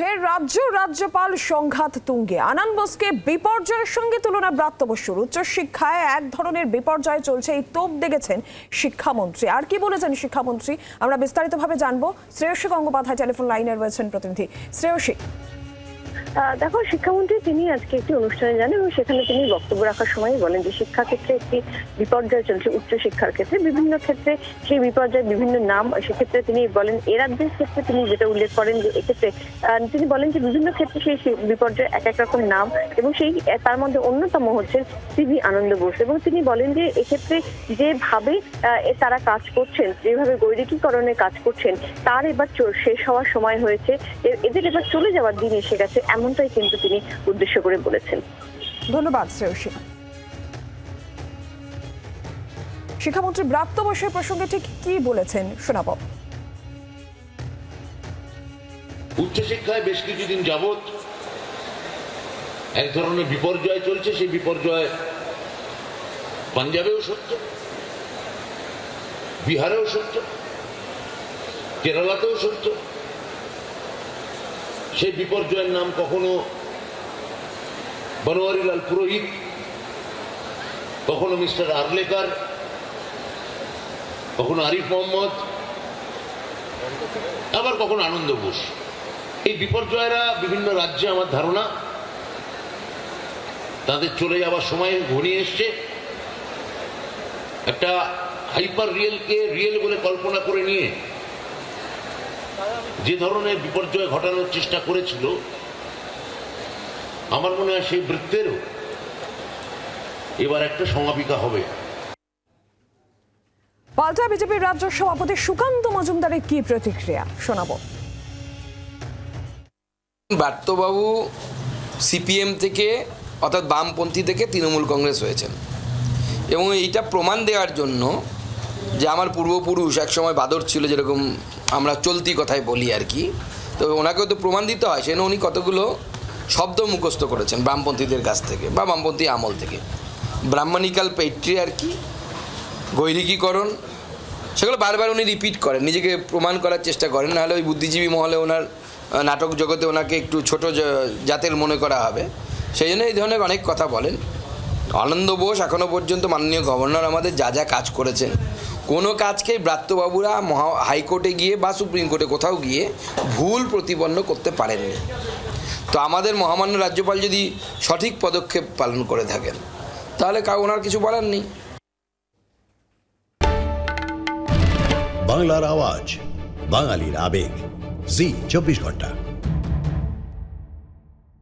ফের রাজ্য, রাজ্যপাল সংঘাত তুঙ্গে। আনান বোসকে বিপর্যয়ের সঙ্গে তুলনা ব্রাত্য বসুর। উচ্চশিক্ষায় এক ধরনের বিপর্যয় চলছে, এই তোপ দেখেছেন শিক্ষামন্ত্রী। আর কি বলেছেন শিক্ষামন্ত্রী? আমরা বিস্তারিতভাবে জানব। শ্রেয়সী গঙ্গোপাধ্যায় টেলিফোন লাইনে রয়েছেন প্রতিনিধি। শ্রেয়সী। দেখো, শিক্ষামন্ত্রী তিনি আজকে একটি অনুষ্ঠানে যান এবং সেখানে তিনি বক্তব্য রাখার সময় বলেন যে শিক্ষা ক্ষেত্রে একটি বিপর্যয় চলছে উচ্চ শিক্ষার ক্ষেত্রে। বিভিন্ন ক্ষেত্রে সেই বিপর্যয়, বিভিন্ন নাম, সেক্ষেত্রে তিনি বলেন, এ রাজ্যের ক্ষেত্রে তিনি যেটা উল্লেখ করেন যে এক্ষেত্রে তিনি বলেন যে বিভিন্ন ক্ষেত্রে সেই বিপর্যয় এক এক রকম নাম এবং সেই তার মধ্যে অন্যতম হচ্ছে সিভি আনন্দ বোস এবং তিনি বলেন যে এক্ষেত্রে যেভাবে তারা কাজ করছেন, যেভাবে গৈরিকীকরণের কাজ করছেন, তার এবার শেষ হওয়ার সময় হয়েছে। এদের এবার চলে যাওয়ার দিন এসে গেছে। এমনটাই কিন্তু তিনি উদ্দেশ্য করে বলেছেন। ধন্যবাদ শ্রেয়সী। শিক্ষামন্ত্রী ব্রাত্য বসুর প্রসঙ্গে ঠিক কি বলেছেন শোনাবো। উচ্চশিক্ষায় বেশ কিছুদিন যাবৎ এক ধরনের বিপর্যয় চলছে সেই বিপর্যয় পাঞ্জাবেও সত্য বিহারেও সত্য কেরালাতেও সত্য সেই বিপর্যয়ের নাম কখনো বনোয়ারিলাল পুরোহিত, কখনো মিস্টার আরলেকার, কখনো আরিফ মোহাম্মদ, আবার কখনো আনন্দ বোস এই বিপর্যয়রা বিভিন্ন রাজ্যে আমার ধারণা, তাদের চলে যাওয়ার সময় ঘনিয়ে এসছে। একটা হাইপার রিয়েলকে রিয়েল বলে কল্পনা করে নিয়ে যে ধরনের বিপর্যয় ঘটানোর চেষ্টা করেছিল আমার মনে হয় সেই বৃত্তেরও এবার একটা সমাপিকা হবে। পাল্টা বিজেপির রাজ্য সভাপতি সুকান্ত মজুমদারের কি প্রতিক্রিয়া? শোনাবো। বার্তবাবু সিপিএম থেকে অর্থাৎ বামপন্থী থেকে তৃণমূল কংগ্রেস হয়েছেন। এবং এইটা প্রমাণ দেওয়ার জন্য যে আমার পূর্বপুরুষ একসময় বাদর ছিল যেরকম আমরা চলতি কথায় বলি আর কি। তো ওনাকেও তো প্রমাণ দিতে হয়, সেজন্য উনি কতগুলো শব্দ মুখস্থ করেছেন বামপন্থীদের কাছ থেকে বা বামপন্থী আমল থেকে। ব্রাহ্মণিকাল পেট্রি আর কি গৈরিকীকরণ, সেগুলো বারবার উনি রিপিট করেন, নিজেকে প্রমাণ করার চেষ্টা করেন, নাহলে ওই বুদ্ধিজীবী মহলে ওনার নাটক জগতে ওনাকে একটু ছোট জাতের মনে করা হবে। সেই জন্য এই ধরনের অনেক কথা বলেন। আনন্দ বোস এখনও পর্যন্ত মাননীয় গভর্নর আমাদের যা যা কাজ করেছেন। কোনো কাজকেই ব্রাত্যবাবুরা মহা হাইকোর্টে গিয়ে বা সুপ্রিম কোর্টে কোথাও গিয়ে ভুল প্রতিপন্ন করতে পারেননি। তো আমাদের মহামান্য রাজ্যপাল যদি সঠিক পদক্ষেপ পালন করে থাকেন, তাহলে কাউ ওনার কিছু বলার নেই। বাংলার আওয়াজ, বাঙালির আবেগ। জি, চব্বিশ ঘণ্টা।